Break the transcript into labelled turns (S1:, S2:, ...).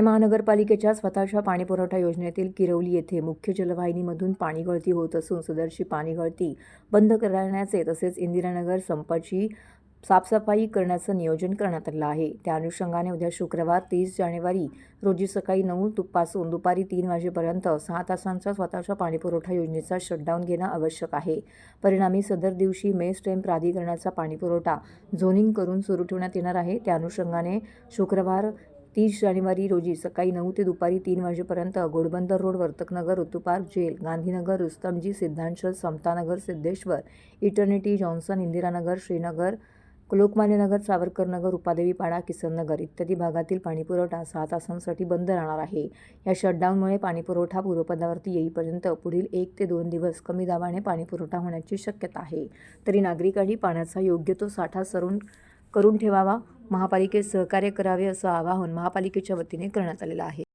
S1: महानगरपालिकेच्या स्वतःच्या पाणीपुरवठा योजनेतील किरवली येथे मुख्य जलवाहिनीमधून पाणी गळती होत असून सदरची पाणी गळती बंद करण्याचे तसेच इंदिरानगर संपाची साफसफाई करण्याचं नियोजन करण्यात आलं आहे. त्या अनुषंगाने उद्या शुक्रवार तीस जानेवारी रोजी सकाळी नऊ तु- पासून दुपारी तीन वाजेपर्यंत सहा तासांचा स्वतःच्या पाणीपुरवठा योजनेचा शटडाऊन घेणं आवश्यक आहे. परिणामी सदर दिवशी मेस टेम प्राधिकरणाचा पाणीपुरवठा झोनिंग करून सुरू ठेवण्यात येणार आहे. त्या अनुषंगाने शुक्रवार तीस जानेवारी रोजी सकाळी नऊ ते दुपारी तीन वाजेपर्यंत Ghodbunder road Vartaknagar Rutupark jail Gandhinagar Rustomjee Siddhanchal Samtanagar Siddheshwar Eternity Johnson Indiranagar Shrinagar Lokmanyanagar Savarkarnagar Upadevi Pada Kisannagar इत्यादी भागातील पाणीपुरवठा सहा तासांसाठी बंद राहणार आहे. या शटडाऊनमुळे पाणीपुरवठा पूर्वपदावरती येईपर्यंत पुढील एक ते दोन दिवस कमी दाबाने पाणीपुरवठा होण्याची शक्यता आहे. तरी नागरिकांनी पाण्याचा योग्य तो साठा सरून करून ठेवावा. महापालिकेत सहकार्य करावे असं आवाहन महापालिकेच्या वतीने करण्यात आलेलं आहे.